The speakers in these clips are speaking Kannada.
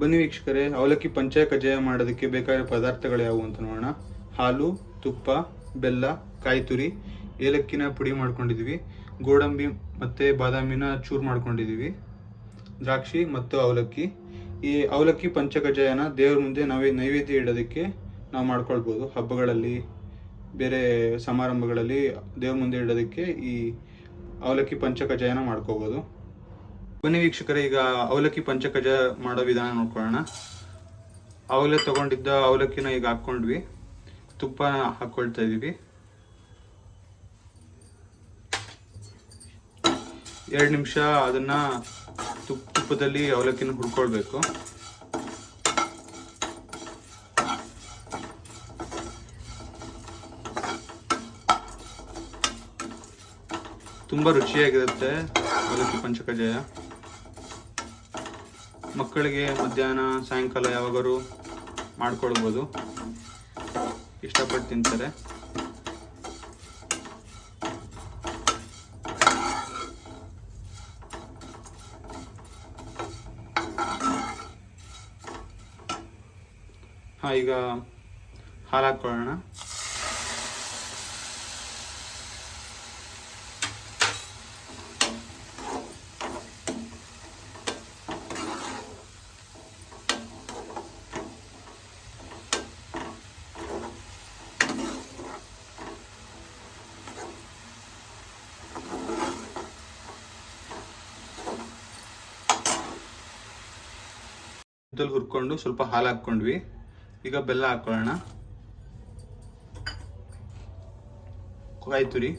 ಬನ್ನಿ ವೀಕ್ಷಕರೇ, ಅವಲಕ್ಕಿ ಪಂಚಾಯ ಕಜ್ಜಾಯ ಮಾಡೋದಕ್ಕೆ ಬೇಕಾದ ಪದಾರ್ಥಗಳು ಯಾವುವು ಅಂತ ನೋಡೋಣ. ಹಾಲು, ತುಪ್ಪ, ಬೆಲ್ಲ, ಕಾಯಿ ತುರಿ, ಏಲಕ್ಕಿನ ಪುಡಿ ಮಾಡ್ಕೊಂಡಿದ್ದೀವಿ ಗೋಡಂಬಿ ಮತ್ತು ಬಾದಾಮಿನ ಚೂರು ಮಾಡ್ಕೊಂಡಿದ್ದೀವಿ ದ್ರಾಕ್ಷಿ ಮತ್ತು ಅವಲಕ್ಕಿ. ಈ ಅವಲಕ್ಕಿ ಪಂಚಕಜ್ಜಾಯನ ದೇವ್ರ ಮುಂದೆ ನಾವೇ ನೈವೇದ್ಯ ಇಡೋದಕ್ಕೆ ನಾವು ಮಾಡ್ಕೊಳ್ಬೋದು. ಹಬ್ಬಗಳಲ್ಲಿ, ಬೇರೆ ಸಮಾರಂಭಗಳಲ್ಲಿ ದೇವ್ರ ಮುಂದೆ ಇಡೋದಕ್ಕೆ ಈ ಅವಲಕ್ಕಿ ಪಂಚಕಜ್ಜಾಯನ ಮಾಡ್ಕೋಬೋದು. ಬನ್ನಿ ವೀಕ್ಷಕರೇ, ಈಗ ಅವಲಕ್ಕಿ ಪಂಚಕಜ ಮಾಡೋ ವಿಧಾನ ನೋಡ್ಕೊಳ್ಳೋಣ. ಅವಲೇ ತಗೊಂಡಿದ್ದ ಅವಲಕ್ಕಿನ ಈಗ ಹಾಕ್ಕೊಂಡ್ವಿ. ತುಪ್ಪ ಹಾಕ್ಕೊಳ್ತಾ ಇದೀವಿ. ಎರಡು ನಿಮಿಷ ಅದನ್ನ ತುಪ್ಪ ತುಪ್ಪದಲ್ಲಿ ಅವಲಕ್ಕಿನ ಹುಡ್ಕೊಳ್ಬೇಕು ತುಂಬಾ ರುಚಿಯಾಗಿರುತ್ತೆ ಅವಲಕ್ಕಿ ಪಂಚಕಜ್ಜಾಯ ಮಕ್ಕಳಿಗೆ ಮಧ್ಯಾಹ್ನ ಸಾಯಂಕಾಲ ಯಾವಾಗಾರು ಮಾಡ್ಕೊಳ್ಬೋದು. ಇಷ್ಟಪಟ್ಟು ತಿಂತಾರೆ. ಹಾಂ ಈಗ ಹಾಲು ಹಾಕ್ಕೊಳ್ಳೋಣ. ಹುರ್ಕೊಂಡು ಸ್ವಲ್ಪ ಹಾಲು ಹಾಕ್ಕೊಂಡ್ವಿ. ಈಗ ಬೆಲ್ಲ ಹಾಕೊಳ್ಳೋಣ. ಕಾಯಿ ತುರಿ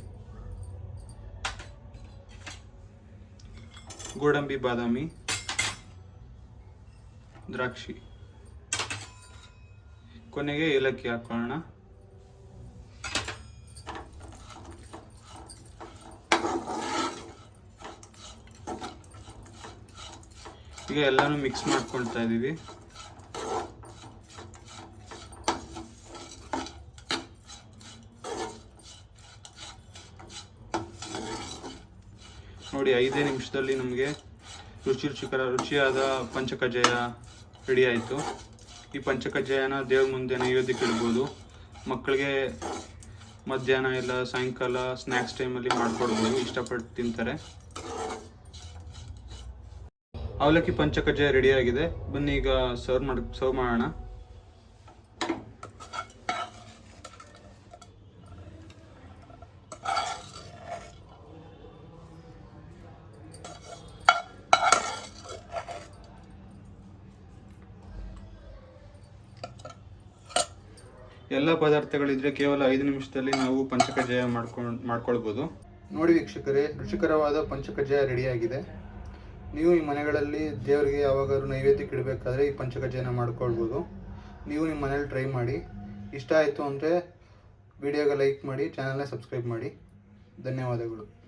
ಗೋಡಂಬಿ, ಬಾದಾಮಿ, ದ್ರಾಕ್ಷಿ. ಕೊನೆಗೆ ಏಲಕ್ಕಿ ಹಾಕೊಳ್ಳೋಣ. ಈಗ ಎಲ್ಲಾನು ಮಿಕ್ಸ್ ಮಾಡ್ಕೊಳ್ತಾ ಇದೀವಿ. ನೋಡಿ, ಐದೇ ನಿಮಿಷದಲ್ಲಿ ನಮಗೆ ರುಚಿ ರುಚಿಕರ ರುಚಿಯಾದ ಪಂಚಕಜ್ಜಾಯ ರೆಡಿ ಆಯಿತು. ಈ ಪಂಚಕಜ್ಜಾಯನ ದೇವ್ರ ಮುಂದೆ ನೈವೇದ್ಯಕ್ಕೆ ಇಡ್ಬೋದು. ಮಕ್ಕಳಿಗೆ ಮಧ್ಯಾಹ್ನ ಇಲ್ಲ, ಸಾಯಂಕಾಲ ಸ್ನ್ಯಾಕ್ಸ್ ಟೈಮಲ್ಲಿ ಮಾಡಿಕೊಡ್ಬೋದು. ಇಷ್ಟಪಟ್ಟು ತಿಂತಾರೆ. ಅವಲಕ್ಕಿ ಪಂಚಕಜ್ಜಾಯ ರೆಡಿ ಆಗಿದೆ. ಬನ್ನಿ ಈಗ ಸರ್ವ್ ಮಾಡಿ ಸರ್ವ್ ಮಾಡೋಣ. ಎಲ್ಲ ಪದಾರ್ಥಗಳಿದ್ರೆ ಕೇವಲ ಐದು ನಿಮಿಷದಲ್ಲಿ ನಾವು ಪಂಚಕಜ್ಜಾಯ ಮಾಡ್ಕೊಂಡು, ಮಾಡ್ಕೊಳ್ಬೋದು. ನೋಡಿ ವೀಕ್ಷಕರೇ, ರುಚಿಕರವಾದ ಪಂಚಕಜ್ಜಾಯ ರೆಡಿಯಾಗಿದೆ ನೀವು ಈ ಮನೆಗಳಲ್ಲಿ ದೇವರಿಗೆ ಯಾವಾಗಾದ್ರೂ ನೈವೇದ್ಯಕ್ಕೆ ಇಡಬೇಕಾದ್ರೆ ಈ ಪಂಚಕಜ್ಜಾಯನ ಮಾಡ್ಕೊಳ್ಬೋದು. ನೀವು ನಿಮ್ಮ ಮನೇಲಿ ಟ್ರೈ ಮಾಡಿ. ಇಷ್ಟ ಆಯಿತು ಅಂದರೆ ವಿಡಿಯೋಗೆ ಲೈಕ್ ಮಾಡಿ ಚಾನಲ್ನ ಸಬ್ಸ್ಕ್ರೈಬ್ ಮಾಡಿ. ಧನ್ಯವಾದಗಳು.